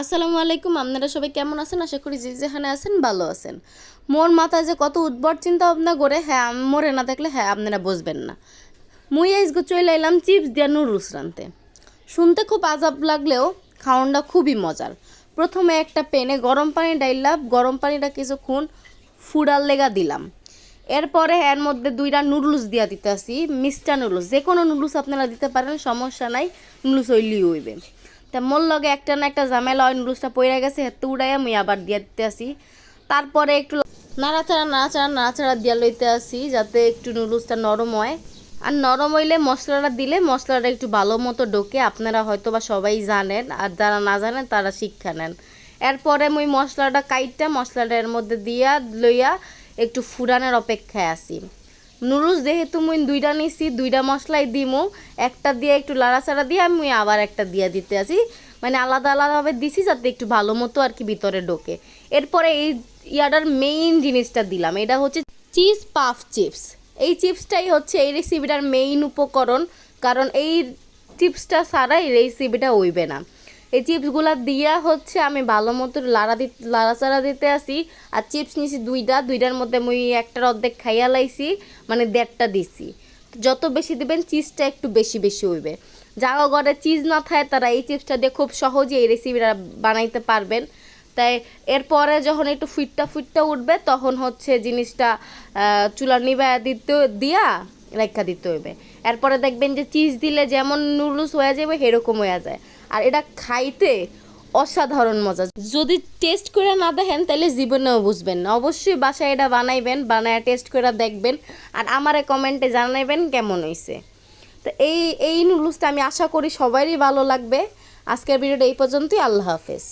আসসালামু আলাইকুম, আপনারা সবাই কেমন আছেন? আশা করি যে যেখানে আছেন ভালো আছেন। মোর মাথায় যে কত উদ্ভট চিন্তা ভাবনা করে হ্যাঁ মোরে না দেখলে হ্যাঁ আপনারা বুঝবেন না। মুই আজকে চলে এলাম চিপস দিয়া নুডলস রানতে শুনতে খুব আজাব লাগলেও খাওয়ানটা খুবই মজার। প্রথমে একটা পেনে গরম পানি ডাইলাম গরম পানিটা কিছুক্ষণ ফুডার লেগা দিলাম। এরপরে এর মধ্যে দুইটা নুডলস দিয়া দিতে আসি মিস্টার নুডলস। যে কোনো নুডলস আপনারা দিতে পারেন, সমস্যা নাই, নুডলস হইলি হইবে। তা মোর লগে একটা না একটা ঝামেলা হয়, নুডলসটা পইরা গেছে হেতে উড়াইয়া মুই আবার দিয়া দিতে আসি। তারপরে একটু নাড়াচাড়া নাড়াচাড়া নাড়াচাড়া দিয়া লইতে আসি, যাতে একটু নুডলসটা নরম হয়। আর নরম হইলে মশলাটা দিলে মশলাটা একটু ভালো মতো ঢোকে, আপনারা হয়তো বা সবাই জানেন, আর যারা না জানেন তারা শিক্ষা নেন। এরপরে মুই মশলাটা কাইটটা, মশলাটা এর মধ্যে দিয়া লইয়া একটু ফুরানোর অপেক্ষায় আসি নুডলস যেহেতু মুই দুইটা নিছি, দুইটা মশলাই দিমু। একটা দিয়ে একটু লাড়াচাড়া দিয়ে আমি আবার একটা দিয়ে দিতে আসি। মানে আলাদা আলাদাভাবে দিছি যাতে একটু ভালো মতো আর কি ভিতরে ঢোকে। এরপরে এই ইয়াটার মেইন জিনিসটা দিলাম। এটা হচ্ছে চিজ পাফ চিপস এই চিপসটাই হচ্ছে এই রেসিপিটার মেইন উপকরণ। কারণ এই চিপসটা ছাড়া এই রেসিপিটা হইবে না। এই চিপসগুলা দিয়া হচ্ছে আমি ভালো মতো লাড়া দি লাড়াচাড়া দিতে আসি। আর চিপস নিছি দুইটা দুইটার মধ্যে মুই একটার অর্ধেক খাইয়া লাইছি মানে দেড়টা দিছি। যত বেশি দিবেন চিজটা একটু বেশি বেশি হইবে। যারা ঘরে চিজ না থাকে তারা এই চিপসটা দিয়ে খুব সহজে এই রেসিপিটা বানাইতে পারবেন। তাই এরপরে যখন একটু ফুটটা ফুটটা উঠবে তখন হচ্ছে জিনিসটা আহ, চুলার দিতে দিয়া রেখা দিতে হইবে। এরপরে দেখবেন যে চিজ দিলে যেমন নুডলস হয়ে যাবে, সেরকম হয়ে যায়। আর এটা খাইতে অসাধারণ মজা। যদি টেস্ট করে না দেখেন, তাহলে জীবনেও বুঝবেন না। অবশ্যই বাসায় এটা বানাইবেন, বানায় টেস্ট করে দেখবেন। আর আমারে কমেন্টে জানাইবেন কেমন হয়েছে তো এই এই নুডলসটা আমি আশা করি সবারই ভালো লাগবে। আজকের ভিডিওটা এই পর্যন্তই। আল্লাহ হাফেজ।